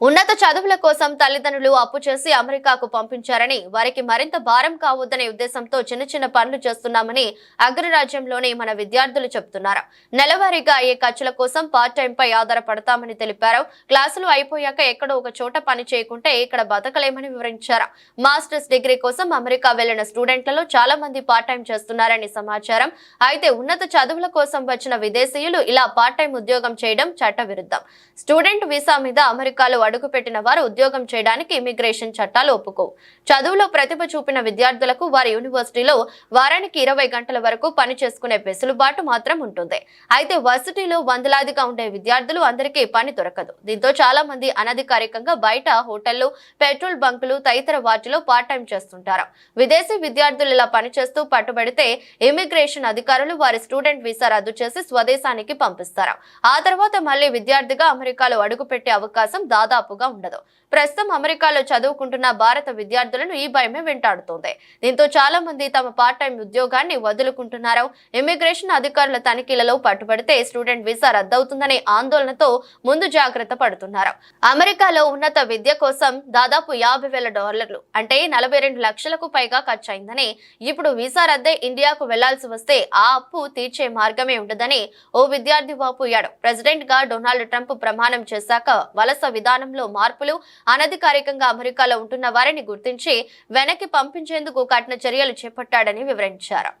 ఉన్నత చదువుల కోసం తల్లిదండ్రులు అప్పు చేసి అమెరికాకు పంపించారని వారికి మరింత భారం కావద్దనే ఉద్దేశంతో చిన్న చిన్న పనులు చేస్తున్నామని అగ్రరాజ్యంలోని మన విద్యార్థులు చెబుతున్నారు. నెలవారీగా అయ్యే ఖర్చుల కోసం పార్ట్ టైం పై ఆధారపడతామని తెలిపారు. క్లాసులు అయిపోయాక ఎక్కడో ఒక చోట పని చేయకుంటే ఇక్కడ బతకలేమని వివరించారు. మాస్టర్స్ డిగ్రీ కోసం అమెరికా వెళ్ళిన స్టూడెంట్లలో చాలా మంది పార్ట్ టైం చేస్తున్నారని సమాచారం. అయితే ఉన్నత చదువుల కోసం వచ్చిన విదేశీయులు ఇలా పార్ట్ టైం ఉద్యోగం చేయడం చట్ట విరుద్ధం స్టూడెంట్ వీసా మీద అమెరికాలో అడుగుపెట్టిన వారు ఉద్యోగం చేయడానికి ఇమిగ్రేషన్ చట్టాలు ఒప్పుకోవు చదువులో ప్రతిభ చూపిన విద్యార్థులకు వారి యూనివర్సిటీలో వారానికి ఇరవై గంటల వరకు పని చేసుకునే వెసులుబాటు మాత్రం ఉంటుంది. అయితే వర్సిటీలో వందలాదిగా ఉండే విద్యార్థులు అందరికీ పని దొరకదు. దీంతో చాలా మంది అనధికారికంగా బయట హోటళ్ళు పెట్రోల్ బంకులు తదితర వాటిలో పార్ట్ టైం చేస్తుంటారు. విదేశీ విద్యార్థులు ఇలా పనిచేస్తూ పట్టుబడితే ఇమిగ్రేషన్ అధికారులు వారి స్టూడెంట్ వీసా రద్దు చేసి స్వదేశానికి పంపిస్తారు. ఆ తర్వాత మళ్ళీ విద్యార్థిగా అమెరికాలో అడుగుపెట్టే అవకాశం దాదాపుగా ఉండదు. ప్రస్తుతం అమెరికాలో చదువుకుంటున్న భారత విద్యార్థులను ఈ భయమే వెంటాడుతోంది. దీంతో చాలా మంది తమ పార్ట్ టైం ఉద్యోగాన్ని వదులుకుంటున్నారు. ఇమిగ్రేషన్ అధికారుల తనిఖీలలో పట్టుబడితే స్టూడెంట్ వీసా రద్దవుతుందనే ఆందోళనతో ముందు జాగ్రత్త పడుతున్నారు. అమెరికాలో ఉన్నత విద్య కోసం దాదాపు యాభై వేల డాలర్లు అంటే నలభై రెండు లక్షలకు పైగా ఖర్చయిందని ఇప్పుడు వీసా రద్దే ఇండియాకు వెళ్ళాల్సి వస్తే ఆ అప్పు తీర్చే మార్గమే ఉండదని ఓ విద్యార్థి వాపోయాడు. ప్రెసిడెంట్గా డొనాల్డ్ ట్రంప్ ప్రమాణం చేశాక వలస విధానం విధానంలో మార్పులు అనధికారికంగా అమెరికాలో ఉంటున్న వారిని గుర్తించి వెనక్కి పంపించేందుకు కఠిన చర్యలు చేపట్టాడని వివరించారు.